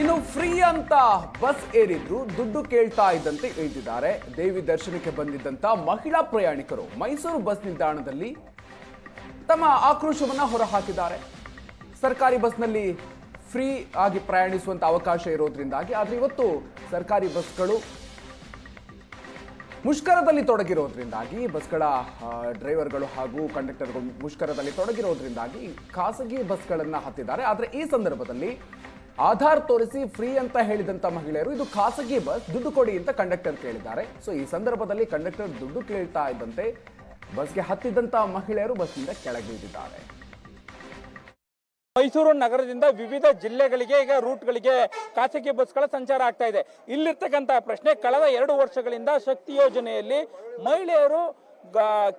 ಇನ್ನು ಫ್ರೀ ಅಂತ ಬಸ್ ಏರಿದ್ರು, ದುಡ್ಡು ಕೇಳ್ತಾ ಇದ್ದಂತೆ ಇಳಿದಿದ್ದಾರೆ ದೇವಿ ದರ್ಶನಕ್ಕೆ ಬಂದಿದ್ದಂತ ಮಹಿಳಾ ಪ್ರಯಾಣಿಕರು ಮೈಸೂರು ಬಸ್ ನಿಲ್ದಾಣದಲ್ಲಿ ತಮ್ಮ ಆಕ್ರೋಶವನ್ನ ಹೊರಹಾಕಿದ್ದಾರೆ. ಸರ್ಕಾರಿ ಬಸ್ನಲ್ಲಿ ಫ್ರೀ ಆಗಿ ಪ್ರಯಾಣಿಸುವಂತ ಅವಕಾಶ ಇರೋದ್ರಿಂದಾಗಿ, ಆದ್ರೆ ಇವತ್ತು ಸರ್ಕಾರಿ ಬಸ್ಗಳು ಮುಷ್ಕರದಲ್ಲಿ ತೊಡಗಿರೋದ್ರಿಂದಾಗಿ, ಬಸ್ಗಳ ಡ್ರೈವರ್ಗಳು ಹಾಗೂ ಕಂಡಕ್ಟರ್ಗಳು ಮುಷ್ಕರದಲ್ಲಿ ತೊಡಗಿರೋದ್ರಿಂದಾಗಿ ಖಾಸಗಿ ಬಸ್ಗಳನ್ನ ಹತ್ತಿದ್ದಾರೆ. ಆದರೆ ಈ ಸಂದರ್ಭದಲ್ಲಿ ಆಧಾರ್ ತೋರಿಸಿ ಫ್ರೀ ಅಂತ ಹೇಳಿದಂತ ಮಹಿಳೆಯರು, ಇದು ಖಾಸಗಿ ಬಸ್, ದುಡ್ಡು ಕೊಡಿ ಅಂತ ಕಂಡಕ್ಟರ್ ಕೇಳಿದ್ದಾರೆ. ಸೊ ಈ ಸಂದರ್ಭದಲ್ಲಿ ಕಂಡಕ್ಟರ್ ದುಡ್ಡು ಕೇಳ್ತಾ ಇದ್ದಂತೆ ಬಸ್ಗೆ ಹತ್ತಿದ್ದಂತ ಮಹಿಳೆಯರು ಬಸ್ನಿಂದ ಕೆಳಗಿಳಿದಿದ್ದಾರೆ. ಮೈಸೂರು ನಗರದಿಂದ ವಿವಿಧ ಜಿಲ್ಲೆಗಳಿಗೆ, ಈಗ ರೂಟ್ಗಳಿಗೆ ಖಾಸಗಿ ಬಸ್ಗಳ ಸಂಚಾರ ಆಗ್ತಾ ಇದೆ. ಇಲ್ಲಿರ್ತಕ್ಕಂತಹ ಪ್ರಶ್ನೆ, ಕಳೆದ ಎರಡು ವರ್ಷಗಳಿಂದ ಶಕ್ತಿ ಯೋಜನೆಯಲ್ಲಿ ಮಹಿಳೆಯರು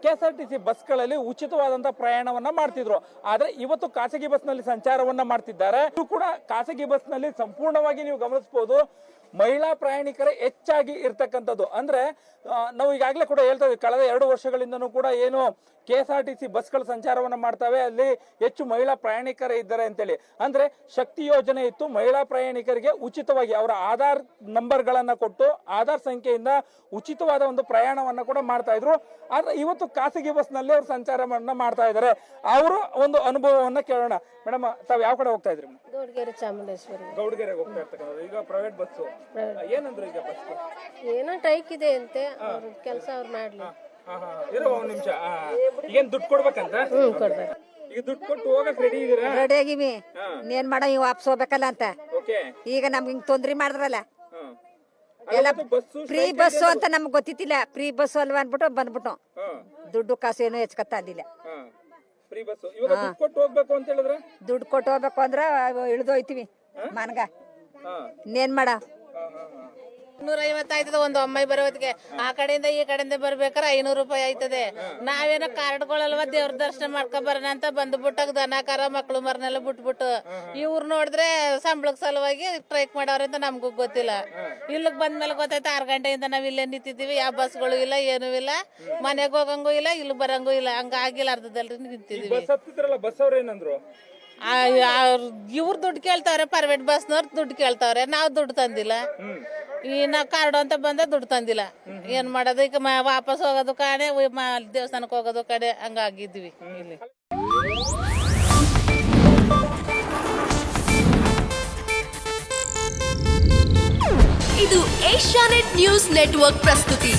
K S R T C ಬಸ್ಗಳಲ್ಲಿ ಉಚಿತವಾದಂಥ ಪ್ರಯಾಣವನ್ನ ಮಾಡ್ತಿದ್ರು. ಆದ್ರೆ ಇವತ್ತು ಖಾಸಗಿ ಬಸ್ನಲ್ಲಿ ಸಂಚಾರವನ್ನ ಮಾಡ್ತಿದ್ದಾರೆ. ಇದು ಕೂಡ ಖಾಸಗಿ ಬಸ್ನಲ್ಲಿ ಸಂಪೂರ್ಣವಾಗಿ ನೀವು ಗಮನಿಸಬಹುದು ಮಹಿಳಾ ಪ್ರಯಾಣಿಕರೇ ಹೆಚ್ಚಾಗಿ ಇರ್ತಕ್ಕಂಥದ್ದು. ಅಂದ್ರೆ ನಾವು ಈಗಾಗಲೇ ಕೂಡ ಹೇಳ್ತಾ ಇದ್ದೀವಿ ಕಳೆದ ಎರಡು ವರ್ಷಗಳಿಂದನೂ ಕೂಡ ಏನು K S R T C ಬಸ್ಗಳು ಸಂಚಾರವನ್ನ ಮಾಡ್ತವೆ. ಅಲ್ಲಿ ಹೆಚ್ಚು ಮಹಿಳಾ ಪ್ರಯಾಣಿಕರೇ ಇದ್ದಾರೆ ಅಂತೇಳಿ. ಅಂದ್ರೆ, ಶಕ್ತಿ ಯೋಜನೆ ಇತ್ತು, ಮಹಿಳಾ ಪ್ರಯಾಣಿಕರಿಗೆ ಉಚಿತವಾಗಿ ಅವರ ಆಧಾರ್ ನಂಬರ್ಗಳನ್ನು ಕೊಟ್ಟು, ಆಧಾರ್ ಸಂಖ್ಯೆಯಿಂದ ಉಚಿತವಾದ ಒಂದು ಪ್ರಯಾಣವನ್ನ ಕೂಡ ಮಾಡ್ತಾ ಇದ್ರು. ಆದ್ರೆ ಇವತ್ತು ಖಾಸಗಿ ಬಸ್ನಲ್ಲಿ ಅವರು ಸಂಚಾರ ಮಾಡ್ತಾ ಇದ್ದಾರೆ ಅವರು ಒಂದು ಅನುಭವವನ್ನ ಕೇಳೋಣ. ಮೇಡಮ್ ತಾವ್ ಯಾವ ಕಡೆ ಹೋಗ್ತಾ ಇದ್ರಿ? ಗೌಡಗೆರೆ ಚಾಮುಂಡೇಶ್ವರಿ. ಗೌಡ್ಗೆರೆಗೆ ಹೋಗ್ತಾ ಇರ್ತಕ್ಕಂಥದ್ದು. ಈಗ ಪ್ರೈವೇಟ್ ಬಸ್ ಏನಂದ್ರೆ ಈಗ ಬಸ್ ಏನೋ ಟೈಕ್ ಇದೆ ಅಂತೆ. ಅವ್ರ ಕೆಲಸ ಅವ್ರು ಮಾಡ್ಲಿ. ಇರೋ ಒಂದ್ ನಿಮಿಷ. ಏನ್ ದುಡ್ಡು ಕೊಡ್ಬೇಕಂತ? ಹ್ಮ್ ಕೊಡ್ಬೇಕು. ಈಗ ದುಡ್ಡು ಕೊಟ್ಟು ಹೋಗಕ್ ರೆಡಿ ಇದೀರಾ? ರೆಡಿ ಆಗಿವಿ. ಏನ್ ಮಾಡ ಇವ್ ವಾಪಸ್ ಹೋಗ್ಬೇಕಲ್ಲ ಅಂತ. ಓಕೆ ಈಗ ನಮ್ಗೆ ಹಿಂಗ್ ತೊಂದ್ರೆ ಮಾಡಿದ್ರಲ್ಲ. ಎಲ್ಲ ಫ್ರೀ ಬಸ್ಸು ಅಂತ ನಮ್ಗೆ ಗೊತ್ತಿತ್ತಿಲ್ಲ. ಫ್ರೀ ಬಸ್ಸು ಅಲ್ವಾ ಅನ್ಬಿಟ್ಟು ಬಂದ್ಬಿಟ್ಟು ದುಡ್ಡು ಕಾಸು ಏನು ಹೆಚ್ಕತ್ತ ಅಂದಿಲ್ಲ ದುಡ್ಡು ಕೊಟ್ಟು ಹೋಗ್ಬೇಕು ಅಂದ್ರ ಇಳ್ದೋಯ್ತಿವಿ. ಮನ್ಗ. ಇನ್ನೇನ್ ಮಾಡ? ನೂರ ಐವತ್ತು ಆಯ್ತದ, ಒಂದು ಅಮ್ಮಾಯಿ ಬರೋದಕ್ಕೆ ಆ ಕಡೆಯಿಂದ ಈ ಕಡೆಯಿಂದ ಬರ್ಬೇಕಾರೆ ಐನೂರು ರೂಪಾಯಿ ಆಯ್ತದೆ. ನಾವೇನೋ ಕಾರ್ಡ್ಗಳಲ್ವ ದೇವ್ರ ದರ್ಶನ ಮಾಡ್ಕೊ ಬರೋಣ ಅಂತ ಬಂದ್ಬಿಟ್ಟಾಗ ದನ ಕರ ಮಕ್ಳು ಮರನೆಲ್ಲ ಬಿಟ್ಬಿಟ್ಟು. ಇವ್ರು ನೋಡಿದ್ರೆ ಸಂಬಳಕ್ ಸಲುವಾಗಿ ಟ್ರೈಕ್ ಅಂತ ನಮ್ಗೂ ಗೊತ್ತಿಲ್ಲ. ಇಲ್ಲಿಗೆ ಬಂದ್ಮೇಲೆ ಗೊತ್ತಾಯ್ತು, ಆರು ಗಂಟೆಯಿಂದ ನಾವ್ ಇಲ್ಲೇ ನಿಂತಿದ್ದೀವಿ. ಯಾವ ಬಸ್ಗಳು ಇಲ್ಲ, ಏನೂ ಇಲ್ಲ. ಮನೆಗೆ ಹೋಗಂಗೂ ಇಲ್ಲ ಇಲ್ಲಿ ಬರಂಗೂ ಇಲ್ಲ. ಹಂಗಾಗಿಲ್ಲ ಅರ್ಧದಲ್ಲಿ ನಿಂತಿದ್ದೀವಿ. ಬಸ್ ಅವ್ರ ಏನಂದ್ರು? ಇವ್ರು ದುಡ್ಡು ಕೇಳ್ತಾವ್ರೆ ಪ್ರೈವೇಟ್ ಬಸ್ನವ್ರು ದುಡ್ಡು ಕೇಳ್ತಾವ್ರೆ, ನಾವು ದುಡ್ಡು ತಂದಿಲ್ಲ. ಈ ನಾವು ಕಾರ್ಡು ಅಂತ ಬಂದ ದುಡ್ಡು ತಂದಿಲ್ಲ. ಏನ್ ಮಾಡೋದು, ಈಗ ವಾಪಸ್ ಹೋಗೋದು ಕಡೆ ದೇವಸ್ಥಾನಕ್ಕೆ ಹೋಗೋದು ಕಡೆ, ಹಂಗಾಗಿದ್ವಿ ಇಲ್ಲಿ. ಇದು ಏಷ್ಯಾನೆಟ್ ನ್ಯೂಸ್ ನೆಟ್ವರ್ಕ್ ಪ್ರಸ್ತುತಿ.